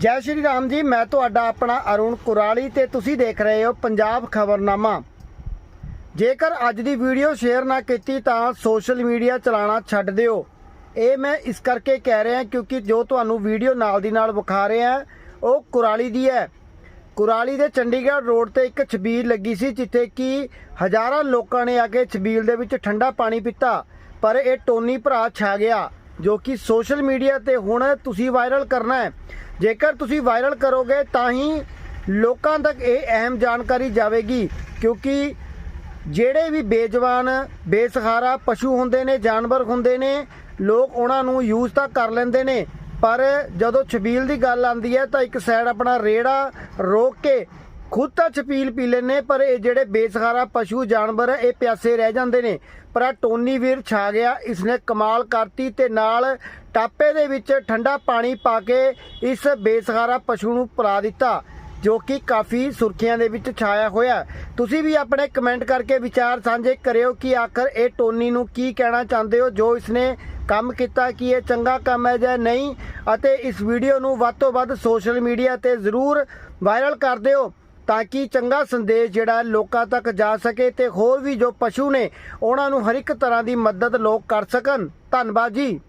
ਜੈ ਸ਼੍ਰੀ ਰਾਮ ਜੀ, ਮੈਂ ਤੁਹਾਡਾ ਆਪਣਾ ਅਰੁਣ ਕੁਰਾਲੀ ਤੇ ਤੁਸੀਂ ਦੇਖ ਰਹੇ ਹੋ ਪੰਜਾਬ ਖਬਰਨਾਮਾ। ਜੇਕਰ ਅੱਜ ਦੀ ਵੀਡੀਓ ਸ਼ੇਅਰ ਨਾ ਕੀਤੀ ਤਾਂ ਸੋਸ਼ਲ ਮੀਡੀਆ ਚਲਾਉਣਾ ਛੱਡ ਦਿਓ। ਇਹ ਮੈਂ ਇਸ ਕਰਕੇ ਕਹਿ ਰਿਹਾ ਕਿਉਂਕਿ ਜੋ ਤੁਹਾਨੂੰ ਵੀਡੀਓ ਨਾਲ ਦੀ ਨਾਲ ਵਿਖਾ ਰਿਹਾ ਉਹ ਕੁਰਾਲੀ ਦੀ ਹੈ। ਕੁਰਾਲੀ ਦੇ ਚੰਡੀਗੜ੍ਹ ਰੋਡ ਤੇ ਇੱਕ ਛਬੀਲ ਲੱਗੀ ਸੀ ਜਿੱਥੇ ਕਿ ਹਜ਼ਾਰਾਂ ਲੋਕਾਂ ਨੇ ਆ ਕੇ ਛਬੀਲ ਦੇ ਵਿੱਚ ਠੰਡਾ ਪਾਣੀ ਪੀਤਾ, ਪਰ ਇਹ ਟੋਨੀ ਭਰਾ ਛਾ ਗਿਆ। ਜੋ ਕਿ ਸੋਸ਼ਲ ਮੀਡੀਆ ਤੇ ਹੁਣ ਤੁਸੀਂ ਵਾਇਰਲ ਕਰਨਾ ਹੈ। ਜੇਕਰ ਤੁਸੀਂ ਵਾਇਰਲ ਕਰੋਗੇ ਤਾਂ ਹੀ ਲੋਕਾਂ ਤੱਕ ਇਹ ਅਹਿਮ ਜਾਣਕਾਰੀ ਜਾਵੇਗੀ, ਕਿਉਂਕਿ ਜਿਹੜੇ ਵੀ ਬੇਜਵਾਨ, ਬੇਸਹਾਰਾ ਪਸ਼ੂ ਹੁੰਦੇ ਨੇ, ਜਾਨਵਰ ਹੁੰਦੇ ਨੇ, ਲੋਕ ਉਹਨਾਂ ਨੂੰ ਯੂਜ਼ ਤਾਂ ਕਰ ਲੈਂਦੇ ਨੇ, ਪਰ ਜਦੋਂ ਛਬੀਲ ਦੀ ਗੱਲ ਆਉਂਦੀ ਹੈ ਤਾਂ ਇੱਕ ਸਾਈਡ ਆਪਣਾ ਰੇੜਾ ਰੋਕ ਕੇ ਖੁਦ ਤਾਂ ਛਪੀਲ ਪੀ ਲੈਂਦੇ ਪਰ ਇਹ ਜਿਹੜੇ ਬੇਸਹਾਰਾ ਪਸ਼ੂ ਜਾਨਵਰ ਇਹ ਪਿਆਸੇ ਰਹਿ ਜਾਂਦੇ ਨੇ। ਪਰ ਆ ਟੋਨੀ ਵੀਰ ਛਾ ਗਿਆ, ਇਸਨੇ ਕਮਾਲ ਕਰਤੀ ਤੇ ਨਾਲ ਟਾਪੇ ਦੇ ਵਿੱਚ ਠੰਡਾ ਪਾਣੀ ਪਾ ਕੇ ਇਸ ਬੇਸਹਾਰਾ ਪਸ਼ੂ ਨੂੰ ਪਿਲਾ ਦਿੱਤਾ, ਜੋ ਕਿ ਕਾਫੀ ਸੁਰਖੀਆਂ ਦੇ ਵਿੱਚ ਛਾਇਆ ਹੋਇਆ ਤੁਸੀਂ ਵੀ ਆਪਣੇ ਕਮੈਂਟ ਕਰਕੇ ਵਿਚਾਰ ਸਾਂਝੇ ਕਰਿਓ ਕਿ ਆਖਰ ਇਹ ਟੋਨੀ ਨੂੰ ਕੀ ਕਹਿਣਾ ਚਾਹੁੰਦੇ ਹੋ, ਜੋ ਇਸਨੇ ਕੰਮ ਕੀਤਾ, ਕਿ ਇਹ ਚੰਗਾ ਕੰਮ ਹੈ ਜਾਂ ਨਹੀਂ। ਅਤੇ ਇਸ ਵੀਡੀਓ ਨੂੰ ਵੱਧ ਤੋਂ ਵੱਧ ਸੋਸ਼ਲ ਮੀਡੀਆ ਤੇ ਜ਼ਰੂਰ ਵਾਇਰਲ ਕਰ ਦਿਓ। ਤਾਂ ਕਿ ਚੰਗਾ ਸੰਦੇਸ਼ ਜਿਹੜਾ ਲੋਕਾਂ ਤੱਕ ਜਾ ਸਕੇ ਤੇ ਹੋਰ ਵੀ ਜੋ ਪਸ਼ੂ ਨੇ, ਉਹਨਾਂ ਨੂੰ ਹਰ ਇੱਕ ਤਰ੍ਹਾਂ ਦੀ ਮਦਦ ਲੋਕ ਕਰ ਸਕਣ। ਧੰਨਵਾਦ ਜੀ।